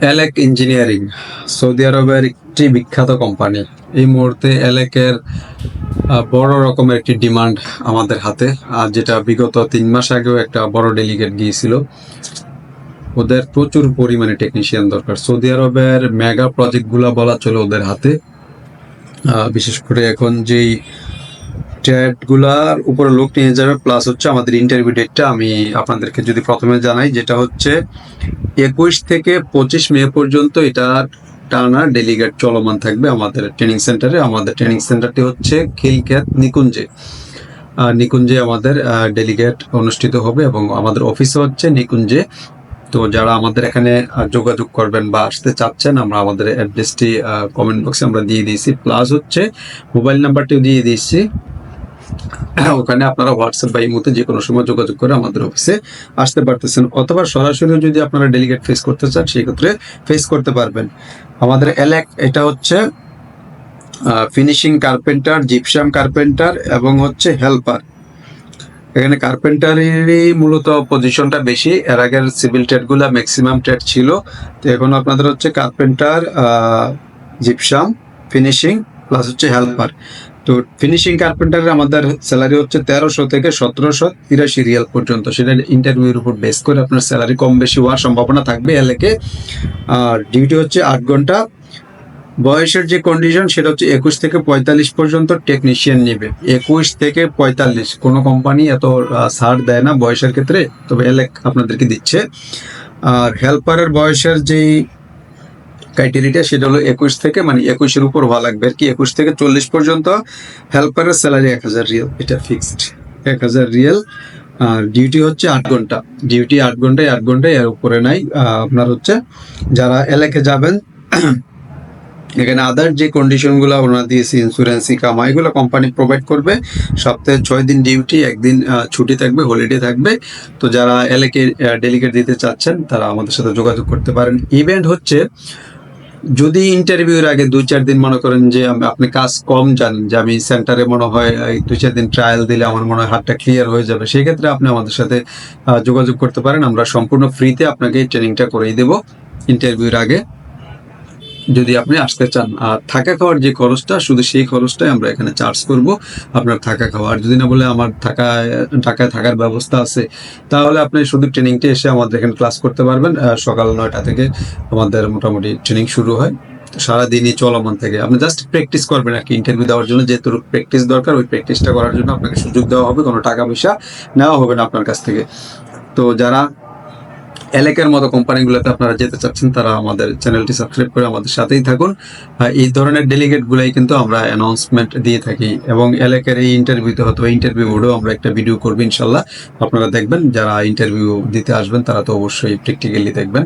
এলেক engineering Saudi আরবের একটি বিখ্যাত কোম্পানি এই মুহূর্তে এলেকের বড় রকমের একটি ডিমান্ড আমাদের হাতে, আর যেটা বিগত তিন মাস আগেও একটা বড় ডেলিগেট গিয়েছিল। ওদের প্রচুর পরিমাণে টেকনিশিয়ান দরকার। সৌদি আরবের মেগা প্রজেক্টগুলো বলা চলে ওদের হাতে। বিশেষ করে এখন যেই ট্যাটগুলার উপরে লোক নিয়ে যাবে প্লাস হচ্ছে আমাদের ইন্টারভিউ ডেটটা আমি আপনাদেরকে যদি প্রথমে জানাই, যেটা হচ্ছে একুশ থেকে পঁচিশ মে পর্যন্ত এটা টানা ডেলিগেট চলমান থাকবে আমাদের ট্রেনিং সেন্টারে আমাদের ট্রেনিং সেন্টারটি হচ্ছে খিলখ্যাত নিকুঞ্জে নিকুঞ্জে আমাদের ডেলিগেট অনুষ্ঠিত হবে এবং আমাদের অফিসে হচ্ছে নিকুঞ্জে তো যারা আমাদের এখানে যোগাযোগ করবেন বা আসতে চাচ্ছেন, আমরা আমাদের অ্যাড্রেসটি কমেন্ট বক্সে আমরা দিয়ে দিয়েছি। প্লাস হচ্ছে মোবাইল নাম্বারটিও দিয়ে দিয়েছি। ওখানে আপনারা হোয়াটসঅ্যাপ বা ইমোতে যে কোনো সময় যোগাযোগ করে আমাদের অফিসে আসতে পারতেছেন। অথবা সরাসরি যদি আপনারা ডেলিগেট ফেস করতে চান, সেক্ষেত্রে ফেস করতে পারবেন। আমাদের এলাক এটা হচ্ছে ফিনিশিং কার্পেন্টার জিপসাম কার্পেন্টার এবং হচ্ছে হেল্পার এখানে কার্পেন্টারেরই মূলত পজিশনটা বেশি। এর আগের সিভিল ট্রেডগুলো ম্যাক্সিমাম ট্রেড ছিল। তো এখন আপনাদের হচ্ছে কার্পেন্টার জিপসাম ফিনিশিং প্লাস হচ্ছে হেল্পার তো ফিনিশিং কার্পেন্টারের আমাদের স্যালারি হচ্ছে তেরোশো থেকে সতেরোশো তিরাশি রিয়াল পর্যন্ত। সেটা ইন্টারভিউর উপর বেস করে আপনার স্যালারি কম বেশি হওয়ার সম্ভাবনা থাকবে এলাকে আর ডিউটি হচ্ছে আট ঘণ্টা। বয়সের যে কন্ডিশন সেটা হচ্ছে একুশ থেকে পঁয়তাল্লিশ পর্যন্ত টেকনিশিয়ান নেবে। একুশ থেকে পঁয়তাল্লিশ। কোনো কোম্পানি এত ছাড় দেয় না বয়সের ক্ষেত্রে। তবে এলেক আপনাদেরকে দিচ্ছে। আর হেল্পারের বয়সের যেই ক্রাইটেরিয়া সেটা হলো একুশ থেকে মানে একুশের উপর হওয়া লাগবে আর কি। একুশ থেকে চল্লিশ পর্যন্ত হেল্পারের স্যালারি এক হাজার রিয়েল এটা ফিক্সড এক হাজার রিয়েল আর ডিউটি হচ্ছে আট ঘণ্টা। ডিউটি আট ঘন্টায় আট ঘন্টায় এর উপরে নাই। আপনার হচ্ছে যারা এলাকে যাবেন, এখানে আদার যে কন্ডিশনগুলো ওনারা দিয়েছে ইন্স্যুরেন্স কামা এগুলো কোম্পানি প্রোভাইড করবে। সপ্তাহে ছয় দিন ডিউটি একদিন ছুটি থাকবে হলিডে থাকবে। তো যারা এলাকে ডেলিগেট দিতে চাচ্ছেন, তারা আমাদের সাথে যোগাযোগ করতে পারেন। ইভেন্ট হচ্ছে যদি ইন্টারভিউর আগে দুই, চার দিন মনে করেন যে আপনি কাজ কম জানেন, যে আমি সেন্টারে মনে হয় দুই, চার দিন ট্রায়াল দিলে আমার মনে হয় হাতটা ক্লিয়ার হয়ে যাবে, সেই ক্ষেত্রে আপনি আমাদের সাথে যোগাযোগ করতে পারেন। আমরা সম্পূর্ণ ফ্রিতে আপনাকে ট্রেনিংটা করেই দেব ইন্টারভিউর আগে। যদি আপনি আসতে চান, আর থাকা খাওয়ার যে খরচটা, শুধু সেই খরচটাই আমরা এখানে চার্জ করব আপনার থাকা খাওয়া। যদি না বলে আমার ঢাকা ঢাকায় থাকার ব্যবস্থা আছে, তাহলে আপনি শুধু ট্রেনিংটা এসে আমাদের এখানে ক্লাস করতে পারবেন। সকাল নয়টা থেকে আমাদের মোটামুটি ট্রেনিং শুরু হয়। সারাদিনই চলমান থেকে। আপনি জাস্ট প্র্যাকটিস করবেন আর কি ইন্টারভিউ দেওয়ার জন্য। যেহেতু প্র্যাকটিস দরকার, ওই প্র্যাকটিসটা করার জন্য আপনাকে সুযোগ দেওয়া হবে, কোনো টাকা পয়সা নেওয়া হবে না আপনার কাছ থেকে। তো যারা এলাকার মতো কোম্পানিগুলোতে আপনারা যেতে চাচ্ছেন, তারা আমাদের চ্যানেলটি সাবস্ক্রাইব করে আমাদের সাথেই থাকুন। আর এই ধরনের ডেলিগেট গুলাই কিন্তু আমরা অ্যানাউন্সমেন্ট দিয়ে থাকি এবং এলাকার এই ইন্টারভিউতে হয়তো ইন্টারভিউ মোডেও আমরা একটা ভিডিও করব ইনশাল্লাহ। আপনারা দেখবেন, যারা ইন্টারভিউ দিতে আসবেন, তারা তো অবশ্যই প্র্যাকটিক্যালি দেখবেন।